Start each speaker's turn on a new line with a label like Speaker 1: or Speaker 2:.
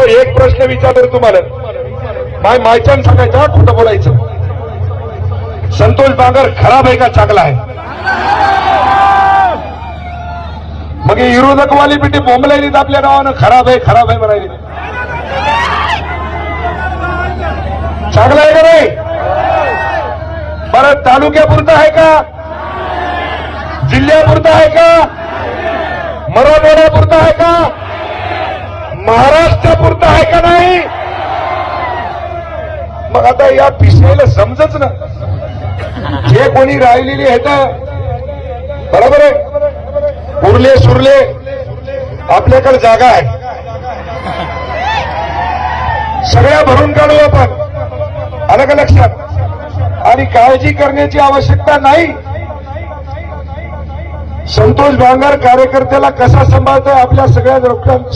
Speaker 1: हो एक प्रश्न विचारतो तुम्हाला. माय मायच्यान सांगायचं खोटं बोलायचं. संतोष बांगर खराब आहे का चांगला आहे? मग हे विरोधकवाली पिठी बोंबलायलीत आपल्या नावानं खराब आहे खराब आहे म्हणाली चांगला आहे का नाही? बरं तालुक्यापुरतं आहे का? जिल्ह्यापुरतं आहे का? मराठवाड्यापुरतं आहे का? महाराष्ट्रापुरतं आहे का नाही? मग आता या पिशवीला समजच ना. जे कोणी राहिलेली आहेत बरोबर आहे? उरले सुरले आपल्याकडे जागा आहे. सगळ्या भरून काढू आपण. आलं का लक्षात? आणि काळजी करण्याची आवश्यकता नाही. संतोष भांगार कार्यकर्त्याला कसा सांभाळतोय आपल्या सगळ्या लोकां-